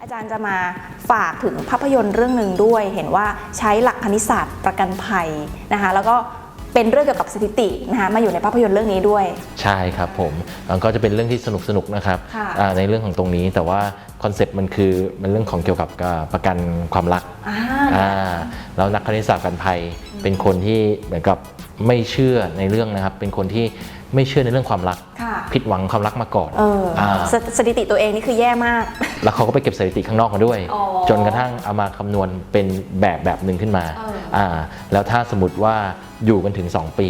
อาจารย์จะมาฝากถึงภาพยนตร์เรื่องหนึ่งด้วย เห็นว่าใช้หลักคณิตศาสตร์ประกันภัยนะคะ แล้วก็เป็นเรื่องเกี่ยวกับสถิตินะคะมาอยู่ในภาพยนตร์เรื่องนี้ด้วย ใช่ครับผมมันก็จะเป็นเรื่องที่สนุกสนุกๆนะครับค่ะอ่าในเรื่องของตรงนี้แต่ว่าคอนเซ็ปต์มันคือมันเรื่องของเกี่ยวกับอ่าประกันความรักอ่าอ่าแล้วนักคณิตศาสตร์การภัยเป็นคนที่เหมือนกับไม่เชื่อในเรื่องนะครับ เป็นคนที่ไม่เชื่อในเรื่องความรัก ค่ะผิดหวังความรักมาก่อนเอออ่าสสถิติตัวเองนี่คือแย่มาก แล้วเขาก็ไปเก็บสถิติข้างนอกมาด้วย อ๋อจนกระทั่งเอามาคำนวณเป็นแบบแบบหนึ่งขึ้นมาเอออ่่าแล้วถ้าสมมติว่าอยู่กันถึง 2 ปี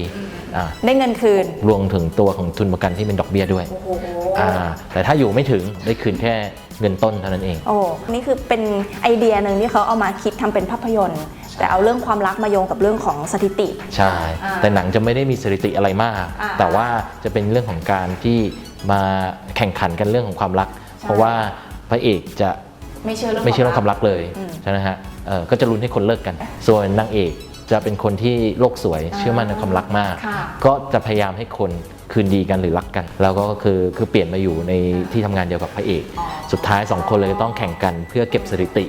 อ่าได้เงินคืน รวมถึงตัวของทุนประกันที่เป็นดอกเบี้ยด้วยโอ้โห อ่าแต่ถ้าอยู่ไม่ถึงได้คืนแค่เงินต้นเท่านั้นเอง โอ้ นี่คือเป็นไอเดียหนึ่งที่เขาเอามาคิดทำเป็นภาพยนตร์ แต่เอาเรื่องความรักมาโยงกับเรื่องของสถิติ ใช่ อ่าแต่หนังจะไม่ได้มีสถิติอะไรมาก อ่าแต่ว่าจะเป็นเรื่องของการที่มาแข่งขันกันเรื่องของความรัก เพราะว่า พระเอกจะไม่เชื่อเรื่องไม่เชื่อเรื่องความรักเลยอืมใช่ไหมฮะเออก็จะลุ้นให้คนเลิกกัน ส่วนนางเอกจะเป็นคนที่โลกสวยอ่าเชื่อมั่นในความรักมากค่ะก็จะพยายามให้คนคืนดีกันหรือรักกัน แล้วก็คือคือเปลี่ยนมาอยู่ในที่ทำงานเดียวกับพระเอกอ๋อสุดท้ายสองคนเลยต้องแข่งกันเพื่อเก็บสถิติ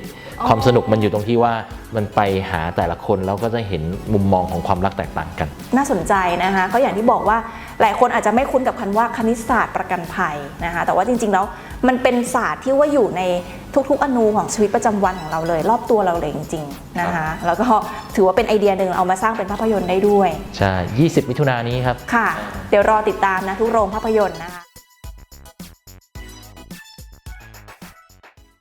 ความสนุกมันอยู่ตรงที่ว่ามันไปหาแต่ละคนแล้วก็จะเห็นมุมมองของความรักแตกต่างกัน น่าสนใจนะคะเพราะอย่างที่บอกว่าหลายคนอาจจะไม่คุ้นกับคำว่าคณิตศาสตร์ประกันภัยนะคะแต่ว่าจริงๆแล้ว มันเป็นศาสตร์ที่ว่าอยู่ในทุกๆ อนูของชีวิตประจำวันของเราเลย รอบตัวเราเลยจริงๆนะคะแล้วก็ถือว่าเป็นไอเดียหนึ่งเอามาสร้างเป็นภาพยนตร์ได้ด้วย ใช่ 20 มิถุนายนนี้ครับ ค่ะ เดี๋ยวรอติดตามนะทุกโรงภาพยนตร์นะคะ